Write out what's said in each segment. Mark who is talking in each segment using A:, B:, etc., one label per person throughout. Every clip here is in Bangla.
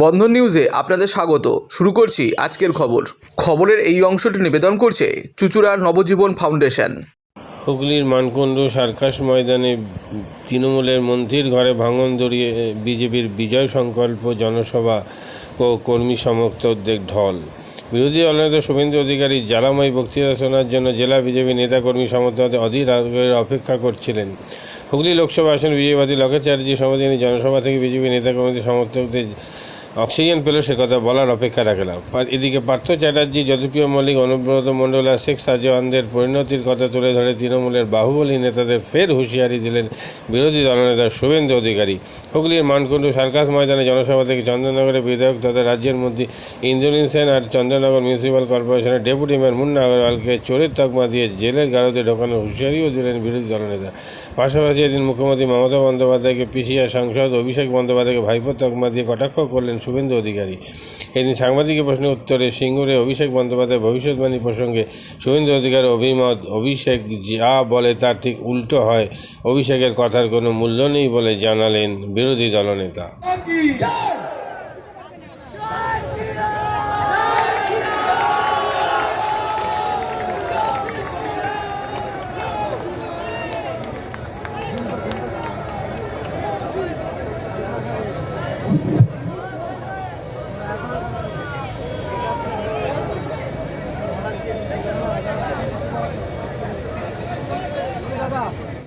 A: বন্ধন নিউজে আপনাদের স্বাগত। শুরু করছি আজকের খবর। খবরের এই অংশটি নিবেদন করছে চুচুড়া নবজীবন ফাউন্ডেশন।
B: হুগলির মানকুণ্ডু সার্কাস ময়দানে তৃণমূলের মন্ত্রীর ঘরে ভাঙন ধরিয়ে বিজেপির বিজয় সংকল্প জনসভা ও কর্মী সমর্থকদের ঢল। বিরোধী দলনেতা শুভেন্দু অধিকারী জ্বালাময় বক্তৃতা শোনার জন্য জেলা বিজেপি নেতাকর্মী সমর্থকদের অধীর অপেক্ষা করছিলেন। হুগলি লোকসভা আসন বিজয়বাদী লকেট চ্যাটার্জি সমাধানী জনসভা থেকে বিজেপি নেতাকর্মীদের সমর্থকদের অক্সিজেন পেল সে কথা বলার অপেক্ষা রাখলাম পা- এদিকে পার্থ চ্যাটার্জি জ্যোতিপ্রিয় মল্লিক, অনুব্রত মণ্ডল আর শেখ শাহজাহানদের পরিণতির কথা তুলে ধরে তৃণমূলের বাহুবলী নেতাদের ফের হুঁশিয়ারি দিলেন বিরোধী দলনেতা শুভেন্দু অধিকারী। হুগলির মানকুণ্ডু সার্কাস ময়দানে জনসভা থেকে চন্দননগরের বিধায়ক তথা রাজ্যের মন্ত্রী ইন্দ্রনীল সেন আর চন্দননগর মিউনিসিপ্যাল কর্পোরেশনের ডেপুটি মেয়র মুন্না আগরওয়ালকে চোরের তকমা দিয়ে জেলের গারদে ঢোকানোর হুঁশিয়ারিও দিলেন বিরোধী দলনেতা। পাশাপাশি এদিন মুখ্যমন্ত্রী মমতা বন্দ্যোপাধ্যায়কে পিসিআর সাংসদ অভিষেক বন্দ্যোপাধ্যায়কে ভাইপো তকমা দিয়ে কটাক্ষ করলেন শুভেন্দু অধিকারী। এদিন সাংবাদিকের প্রশ্নের উত্তরে সিঙ্গুরে অভিষেক বন্দ্যোপাধ্যায় ভবিষ্যৎবাণী প্রসঙ্গে শুভেন্দু অধিকার অভিমত, অভিষেক যা বলে তার ঠিক উল্টো হয়। অভিষেকের কথার কোনো মূল্য নেই বলে জানালেন বিরোধী দলনেতা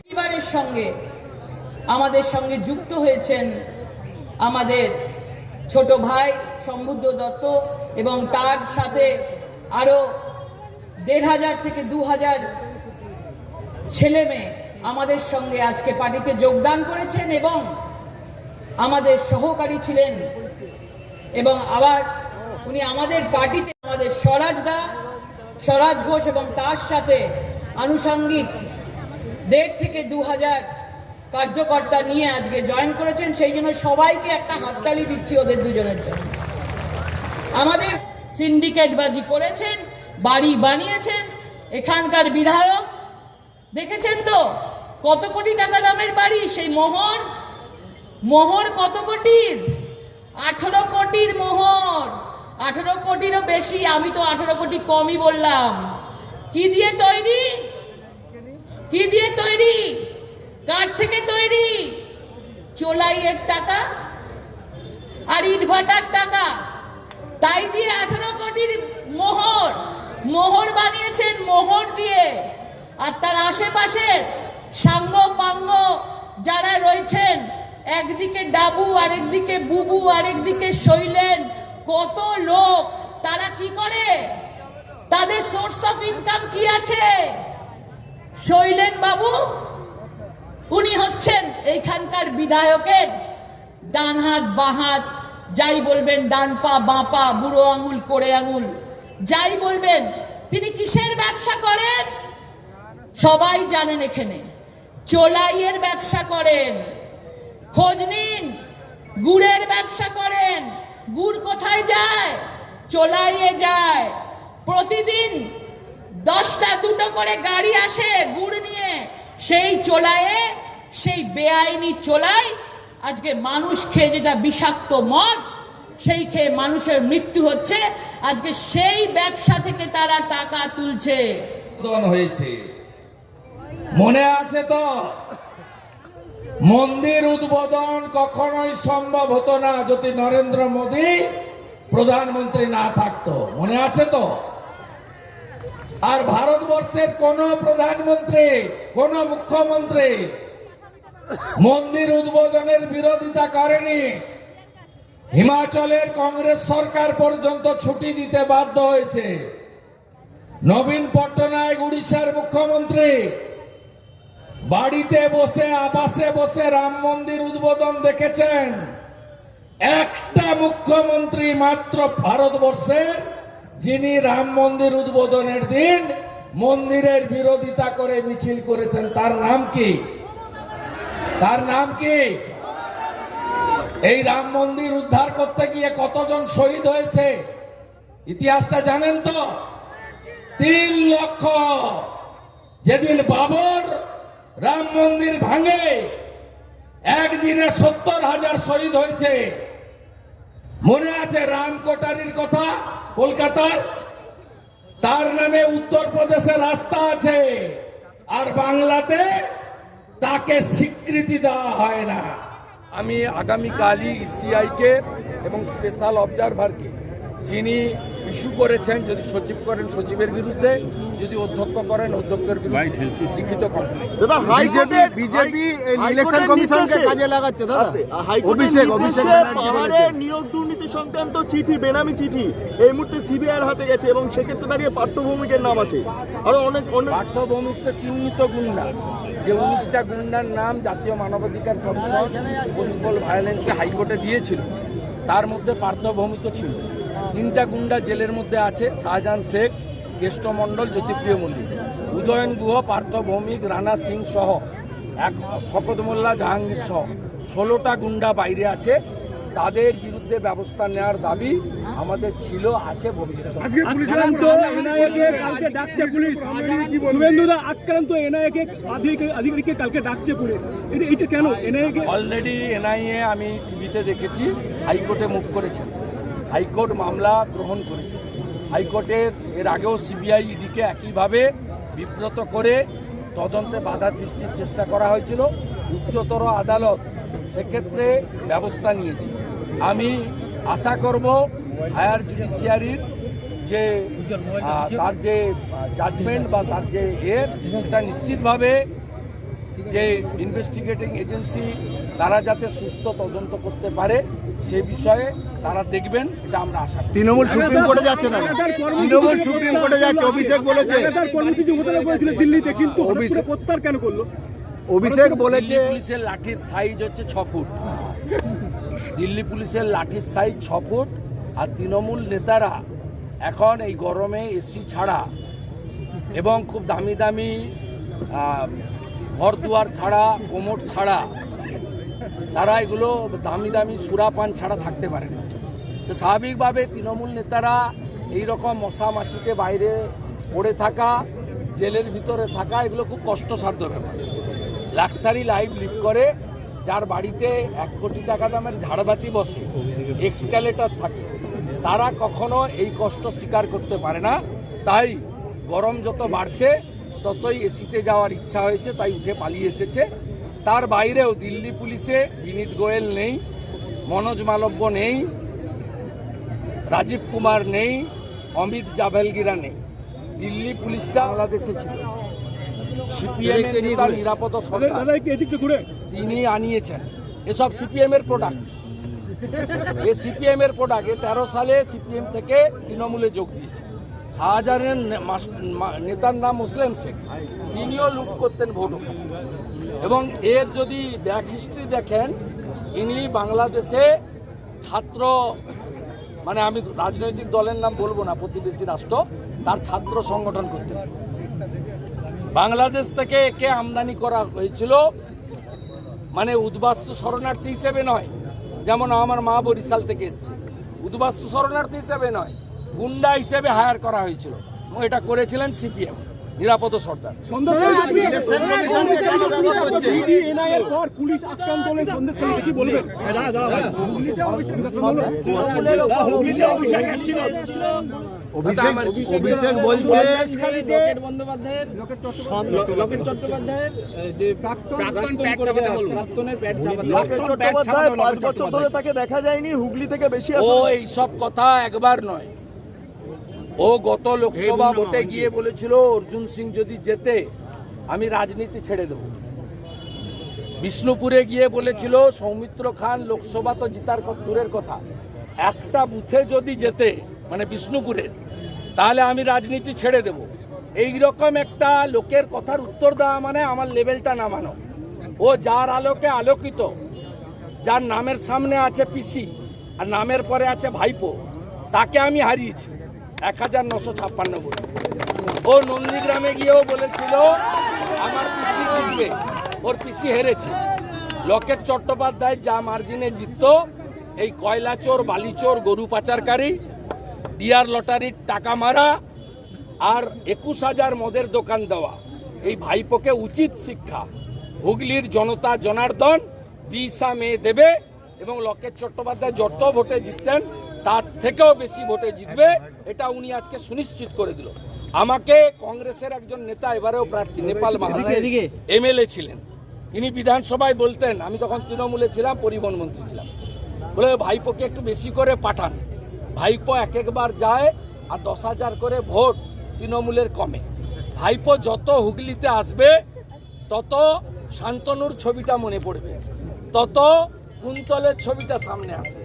C: পরিবারের সঙ্গে আমাদের সঙ্গে যুক্ত হয়েছেন আমাদের ছোট ভাই সম্বুদ্ধ দত্ত এবং তার সাথে আরও দেড় হাজার থেকে দু হাজার ছেলে মেয়ে আমাদের সঙ্গে আজকে পার্টিতে যোগদান করেছেন এবং আমাদের সহকারী ছিলেন এবং আবার উনি আমাদের পার্টিতে আমাদের স্বরাজ দা, স্বরাজ ঘোষ এবং তার সাথে আনুষঙ্গিক দেড় থেকে দু হাজার কার্যকর্তা নিয়ে আজকে জয়েন করেছেন, সেই জন্য সবাইকে একটা হাততালি দিচ্ছি ওদের দুজনের জন্য। আমাদের সিন্ডিকেটবাজি করেছেন, বাড়ি বানিয়েছেন, এখানকার বিধায়ক। দেখেছেন তো? কত কোটি টাকা দামের বাড়ি? সেই মোহর। মোহর কত কোটির? আঠেরো কোটির মোহর। আঠেরো কোটিরও বেশি, আমি তো আঠেরো কোটি কমই বললাম। কি দিয়ে তৈরি? কি দিয়ে তৈরি? কার থেকে তৈরি? চোলাইয়ের টাকা আর ইটভাটার টাকা। তাই দিয়ে আঠেরো কোটির মোহর মোহর বানিয়েছেন, মোহর দিয়ে। আর তার আশেপাশে সাঙ্গ পাঙ্গ যারা রয়েছেন, একদিকে ডাবু, আরেকদিকে বুবু, আরেকদিকে শৈলেন, কত লোক, তারা কি করে? তাদের সোর্স অফ ইনকাম কি আছে? শৈলেন বাবু উনি হচ্ছেন এইখানকার বিধায়কের ডান হাত বাঁ হাত যাই বলবেন ডান পা, বাঁ পা, বুড়ো আঙুল করে আঙুল, যাই বলবেন, তিনি কিসের ব্যবসা করেন? সবাই জানেন এখানে। চোলাইয়ের ব্যবসা করেন। খোঁজ নিন, গুড়ের ব্যবসা করেন। গুড় কোথায় যায়? চোলাইয়ে যায়। প্রতিদিন দশটা দুটো করে গাড়ি আসে গুড় নিয়ে। সেই চোলায়ে, সেই বেআইনি চোলাই আজকে মানুষ খেয়ে যেটা বিষাক্ত মদ, সেই খেয়ে মানুষের মৃত্যু হচ্ছে। আজকে সেই ব্যবসা থেকে তারা টাকা তুলছে।
D: হয়েছে। মনে আছে তো? মন্দির উদ্বোধন কখনোই সম্ভব হতো না যদি নরেন্দ্র মোদী প্রধানমন্ত্রী না থাকতো। মনে আছে তো? আর ভারতবর্ষের কোন প্রধানমন্ত্রী, কোন মুখ্যমন্ত্রী মন্দির উদ্বোধনের বিরোধিতা করেনি। হিমাচলের কংগ্রেস সরকার পর্যন্ত ছুটি দিতে বাধ্য হয়েছে। নবীন পট্টনায়ক উড়িষ্যার মুখ্যমন্ত্রী, বাড়িতে বসে, আবাসে বসে রাম মন্দির উদ্বোধন দেখেছেন। একটা মুখ্যমন্ত্রী মাত্র ভারতবর্ষের যিনি রাম মন্দির উদ্বোধনের দিন মন্দিরের বিরোধিতা করে মিছিল করেছেন, তার নাম কি? তার নাম কি? এই রাম মন্দির উদ্ধার করতে গিয়ে কতজন শহীদ হয়েছে? ইতিহাসটা জানেন তো? তিন লক্ষ। যেদিন বাবর রাম মন্দির ভাঙে, একদিনে সত্তর হাজার শহীদ হয়েছে। মনে আছে রাম কোটারির কথা? কলকাতার তার নামে উত্তরপ্রদেশে রাস্তা আছে, আর বাংলাতে তাকে স্বীকৃতি দেওয়া হয় না।
E: আমি আগামীকালই ইসিআইকে এবং স্পেশাল অবজারভারকে যিনি ইস্যু করেছেন যদি সচিব করেন সচিবের বিরুদ্ধে যদি অধ্যক্ষ করেন অধ্যক্ষের বিরুদ্ধে লিখিত কমপ্লেন।
F: দাদা হাইকোর্টের বিজেপি ইলেকশন কমিশনকে কাজে লাগাচ্ছে দাদা। অভিষেক
G: নিয়োগ দুর্নীতি সংক্রান্ত চিঠি বেনামি চিঠি এই মুহূর্তে সিবিআই হাতে গেছে এবং সেক্ষেত্রে দাঁড়িয়ে পার্থভৌমিকের নাম আছে। আরও অনেক অনেক
E: পার্থভৌমিক তো চিহ্নিত গুন্ডা। যে উনিশটা গুন্ডার নাম জাতীয় মানবাধিকার কমিশন পোস্টপল ভায়োলেন্সে হাইকোর্টে দিয়েছিল। তার মধ্যে পার্থভৌমিকও ছিল। তিনটা গুন্ডা জেলের মধ্যে আছে শাহজাহান শেখ কেষ্টমণ্ডল জ্যোতিপ্রিয় মল্লিক উদয়ন গুহ পার্থ ভৌমিক রানা সিং সহ এক শকত মোল্লা জাহাঙ্গীর সহ। ষোলোটা গুন্ডা বাইরে আছে। তাদের বিরুদ্ধে ব্যবস্থা নেওয়ার দাবি আমাদের ছিল আছে ভবিষ্যতে।
G: কালকে ডাকছে পুলিশ। শুভেন্দুদা আক্রান্ত এনআইএকে আধিকারিককে কালকে ডাকছে পুলিশ। এটা এটা কেন?
E: অলরেডি এনআইএ আমি টিভিতে দেখেছি হাইকোর্টে মুখ করেছেন। হাইকোর্ট মামলা গ্রহণ করেছে। হাইকোর্টের এর আগেও সিবিআই ইডিকে একইভাবে বিব্রত করে তদন্তে বাধা সৃষ্টির চেষ্টা করা হয়েছিল। উচ্চতর আদালত সেক্ষেত্রে ব্যবস্থা নিয়েছে। আমি আশা করব হায়ার জুডিশিয়ারির যে তার যে জাজমেন্ট বা তার যে এ, সেটা নিশ্চিতভাবে যে ইনভেস্টিগেটিং এজেন্সি তারা যাতে সুস্থ তদন্ত করতে পারে সে বিষয়ে তারা দেখবেন এটা আমরা আশা করি।
F: তৃণমূল সুপ্রিম কোর্টে যাচ্ছে দাদা তৃণমূল সুপ্রিম কোর্টে যাচ্ছে অভিষেক বলেছে।
G: কর্মসূচি করেছিল দিল্লিতে কিন্তু
F: অভিষেক-
G: প্রত্যাহার কেন করল?
F: অভিষেক বলেছে
E: দিল্লি পুলিশের লাঠির সাইজ হচ্ছে ছ ফুট। দিল্লি পুলিশের লাঠির সাইজ ছ ফুট আর তৃণমূল নেতারা এখন এই গরমে এসি ছাড়া এবং খুব দামি দামি ঘর দুয়ার ছাড়া কোমর ছাড়া তারা এগুলো দামি দামি সুরাপান ছাড়া থাকতে পারে না। তো স্বাভাবিকভাবে তৃণমূল নেতারা এই রকম মশা মাছিতে বাইরে পড়ে থাকা, জেলের ভিতরে থাকা, এগুলো খুব কষ্টসাধ্য ব্যাপার। লাক্সারি লাইফ লিভ করে, যার বাড়িতে এক কোটি টাকা দামের ঝাড়বাতি বসে, এক্সক্যালেটার থাকে, তারা কখনো এই কষ্ট স্বীকার করতে পারে না। তাই গরম যত বাড়ছে, ততই এসিতে যাওয়ার ইচ্ছা হয়েছে, তাই উঠে পালিয়ে এসেছে। তার বাইরেও দিল্লি পুলিশে বিনীত গোয়েল নেই মনোজ মালব্য নেই রাজীব কুমার নেই অমিত জাভেলগিরা নেই। দিল্লি পুলিশটা বাংলাদেশে ছিল। সিপিএম নেতা নিরাপদ সরকার।
G: দাদা কি এদিকটা ঘুরে।
E: তিনি আনিয়েছেন। এসব সিপিএম এর প্রোডাক্ট এ সিপিএম এর প্রোডাক্ট এ তেরো সালে সিপিএম থেকে তৃণমূলে যোগ দিয়েছে। শাহজাহানের নেতার নাম মুসলিম শেখ। তিনিও লুট করতেন ভোট ওখানে। এবং এর যদি ব্যাক হিস্ট্রি দেখেন, ইনি বাংলাদেশে ছাত্র মানে আমি রাজনৈতিক দলের নাম বলব না, প্রতিবেশী রাষ্ট্র, তার ছাত্র সংগঠন করতেন বাংলাদেশ থেকে একে আমদানি করা হয়েছিল মানে উদ্বাস্তু শরণার্থী হিসেবে নয়, যেমন আমার মা বরিশাল থেকে এসছে। উদ্বাস্তু শরণার্থী হিসেবে নয়, গুন্ডা হিসেবে হায়ার করা হয়েছিল এবং এটা করেছিলেন সিপিএম নিরাপদ সর্দার।
F: অভিষেক অভিষেক বলছে
G: প্রাক্তন চট্টোপাধ্যায় পাঁচ বছর ধরে তাকে দেখা যায়নি হুগলি থেকে বেশি
E: ও এইসব কথা একবার নয়। ও গত লোকসভা ভোটে গিয়ে বলেছিল অর্জুন সিং যদি জেতে আমি রাজনীতি ছেড়ে দেব। বিষ্ণুপুরে গিয়ে বলেছিল সৌমিত্র খান লোকসভা তো জিতার দূরের কথা। একটা বুথে যদি যেতে মানে বিষ্ণুপুরের তাহলে আমি রাজনীতি ছেড়ে দেব। এই রকম একটা লোকের কথার উত্তর দেওয়া মানে আমার লেভেলটা নামানো। ও যার আলোকে আলোকিত যার নামের সামনে আছে পিসি আর নামের পরে আছে ভাইপো তাকে আমি হারিয়েছি। এক হাজার নশো ছাপ্পান্ন ভোট। ও নন্দীগ্রামে গিয়েও বলেছিল, আমার পিসি জিতবে, ওর পিসি হেরেছে। লকেট চট্টোপাধ্যায় যা মার্জিনে জিতত, এই কয়লা চোর বালিচোর গরু পাচারকারী, ডিয়ার লটারির টাকা মারা আর একুশ হাজার মদের দোকান দেওয়া। এই ভাইপোকে উচিত শিক্ষা। হুগলির জনতা জনার্দন, পিসা মেয়ে দেবে এবং লকেট চট্টোপাধ্যায় যত ভোটে জিততেন তার থেকেও বেশি ভোটে জিতবে এটা উনি আজকে সুনিশ্চিত করে দিল। আমাকে কংগ্রেসের একজন নেতা এবারেও প্রার্থী নেপাল মাহাতো এমএলএ ছিলেন। তিনি বিধানসভায় বলতেন আমি তখন তৃণমূলে ছিলাম পরিবহন মন্ত্রী ছিলাম। বলে ভাইপোকে একটু বেশি করে পাঠান। ভাইপো এক একবার যায় আর দশ হাজার করে ভোট তৃণমূলের কমে। ভাইপো যত হুগলিতে আসবে তত শান্তনুর ছবিটা মনে পড়বে। তত কুন্তলের ছবিটা সামনে আসবে।